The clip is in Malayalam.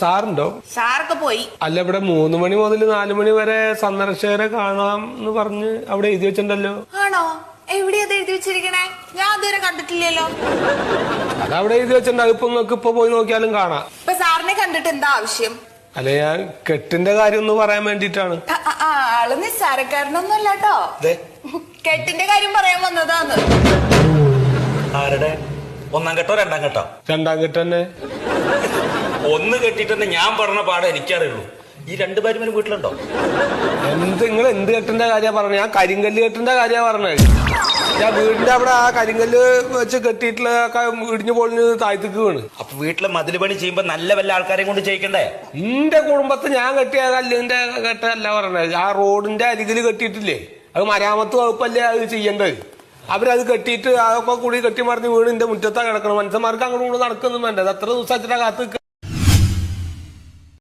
സാറുണ്ടോ? സാറൊക്കെ പോയി. അല്ല ഇവിടെ മൂന്ന് മണി മുതൽ നാലു മണി വരെ സന്ദർശകരെ കാണാം എന്ന് പറഞ്ഞ് അവിടെ എഴുതി വെച്ചിണ്ടല്ലോ ആണോ? എവിടെയത് എഴുതി വെച്ചിരിക്കണേ? ഞാൻ അതുവരെ കണ്ടിട്ടില്ലല്ലോ. അതവിടെ അവിടെ എഴുതി വെച്ചിട്ടുണ്ട്. അതിപ്പോ നിങ്ങൾക്ക് ഇപ്പൊ പോയി നോക്കിയാലും കാണാം. ഇപ്പൊ സാറിനെ കണ്ടിട്ട് എന്താ ആവശ്യം? അല്ല ഞാൻ കെട്ടിന്റെ കാര്യം ഒന്ന് പറയാൻ ആ, ആൾ നിസ്സാരക്കാരനൊന്നും അല്ല കേട്ടോ ദേ, കെട്ടിന്റെ കാര്യം പറയാൻ വന്നതാന്ന്. ആരുടെ? ഒന്നാം കെട്ടോ രണ്ടാം കെട്ടോ രണ്ടാം കെട്ട് തന്നെ. ഒന്ന് കെട്ടിട്ടെന്നെ ഞാൻ പറഞ്ഞ പാടെ എനിക്കറിയുള്ളൂ. ഈ രണ്ട് പേരും വീട്ടിലുണ്ടോ? എന്ത് നിങ്ങൾ എന്ത് കെട്ടിന്റെ കാര്യ പറഞ്ഞു? ഞാൻ കരിങ്കല്ല് കെട്ടിന്റെ കാര്യ പറഞ്ഞത് ഞാൻ വീടിന്റെ അവിടെ ആ കരിങ്കല്ല് വെച്ച് കെട്ടിയിട്ടുള്ള ഇടിഞ്ഞു പൊളിഞ്ഞ് താഴ്ത്തിക്ക് വീണ്. അപ്പൊ വീട്ടിലെ മതിൽ പണി ചെയ്യുമ്പോ നല്ല വല്ല ആൾക്കാരെയും കൊണ്ട് ചെയ്യിക്കണ്ടേ? എന്റെ കുടുംബത്തെ ഞാൻ കെട്ടിയ കല്ലിന്റെ കെട്ടല്ല പറഞ്ഞത് ആ റോഡിന്റെ അരികിൽ കെട്ടിയിട്ടില്ലേ? അത് മരാമത്ത് വകുപ്പല്ലേ അത് ചെയ്യേണ്ടത്. അവരത് കെട്ടിയിട്ട് അതൊക്കെ കൂടി കെട്ടി മറിഞ്ഞ് വീണ് എന്റെ മുറ്റത്താ കിടക്കണം മനുഷ്യന്മാർക്ക് അങ്ങോട്ട് നടക്കുന്നു വേണ്ടത് അത്ര ദിവസം കാത്ത് നിൽക്ക.